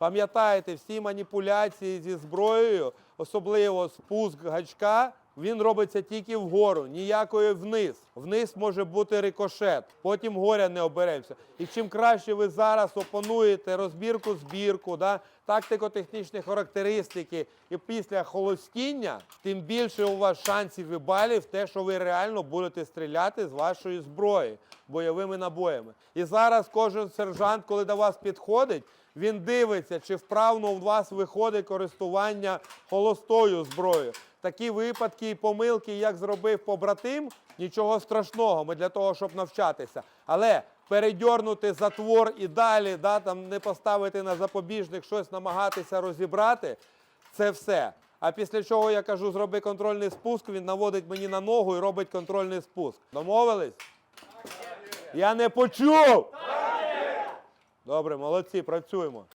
Пам'ятаєте, всі маніпуляції зі зброєю, особливо спуск гачка, він робиться тільки вгору, ніякої вниз. Вниз може бути рикошет, потім горя не оберемося. І чим краще ви зараз опануєте розбірку, збірку, да, тактико-технічні характеристики і після холостіння, тим більше у вас шансів і балів те, що ви реально будете стріляти з вашої зброї бойовими набоями. І зараз кожен сержант, коли до вас підходить, він дивиться, чи вправно у вас виходить користування холостою зброєю. Такі випадки і помилки, як зробив побратим, нічого страшного. Ми для того, щоб навчатися. Але передьорнути затвор і далі, да, там не поставити на запобіжник, щось намагатися розібрати, це все. А після чого я кажу, зроби контрольний спуск, він наводить мені на ногу і робить контрольний спуск. Домовились? Я не почув! Добре, молодці, працюємо.